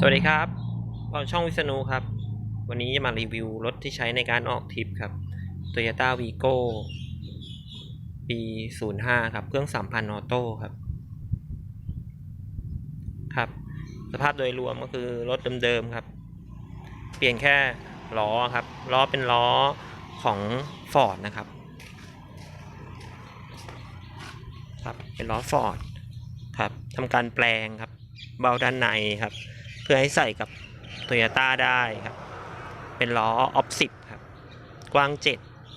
สวัสดีครับเราช่องวิษณุครับ วันนี้จะมารีวิวรถที่ใช้ในการออกทริปครับ Toyota Vigo ปี 05 ครับ เครื่อง 3,000 ออโต้ครับ ครับ สภาพโดยรวมก็คือรถเดิมๆครับ เปลี่ยนแค่ล้อครับ ล้อเป็นล้อของ Ford นะครับ ครับ เป็นล้อ Ford ครับทำการแปลงครับ เบาด้านในครับ พื่อให้ใส่กับ Toyota ได้ครับ เป็นล้อออฟสิบครับ กว้าง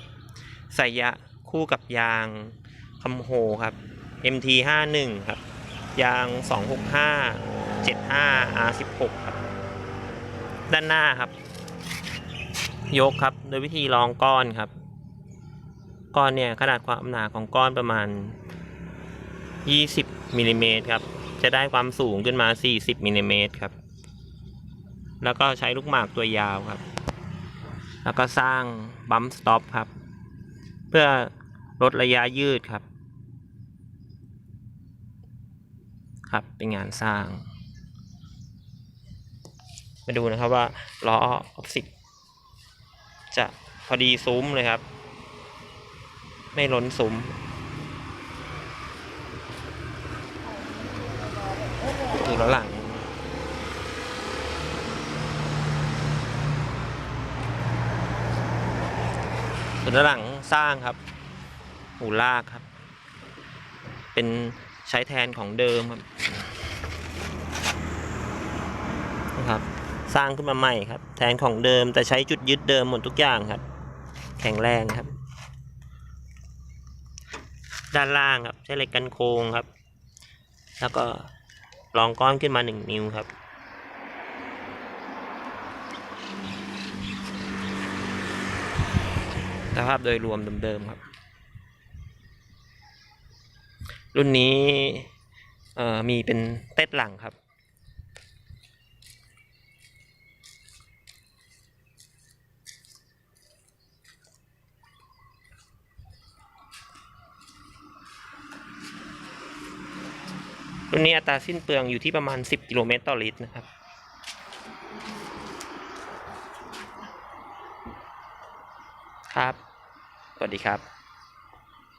7ใส่ยะคู่กับยางคัมโฮครับ MT 51ครับ ยาง 265 75 R16 ครับ ด้านหน้าครับ ยกครับ โดยวิธีรองก้อนครับ ก้อนเนี่ยขนาดความหนาของก้อนประมาณ 20มิลลิเมตรครับ จะได้ความสูงขึ้นมา 40มิลลิเมตรครับ แล้วก็ใช้ลูกหมากตัวยาวครับ แล้วก็สร้างบัมสต็อปครับ เพื่อลดระยะยืดครับ ครับเป็นงานสร้าง มาดูนะครับว่าล้อออฟสิบจะพอดีซุ้มเลยครับ ไม่ล้นซุ้มดูล้วหลัง ส่วนด้านหลังสร้างครับ หูลากครับ เป็นใช้แทนของเดิมครับนะครับ สร้างขึ้นมาใหม่ครับ แทนของเดิมแต่ใช้จุดยึดเดิมหมดทุกอย่างครับ แข็งแรงครับ ด้านล่างครับใช้เหล็กกันโครงครับ แล้วก็รองก้อนขึ้นมาหนึ่งนิ้วครับ สภาพโดยรวมเดิมๆครับ รุ่นนี้มีเป็นเต็ดหลังครับ รุ่นนี้อัตราสิ้นเปลืองอยู่ที่ประมาณ 10 กิโลเมตรต่อลิตรนะครับ ครับ สวัสดีครับ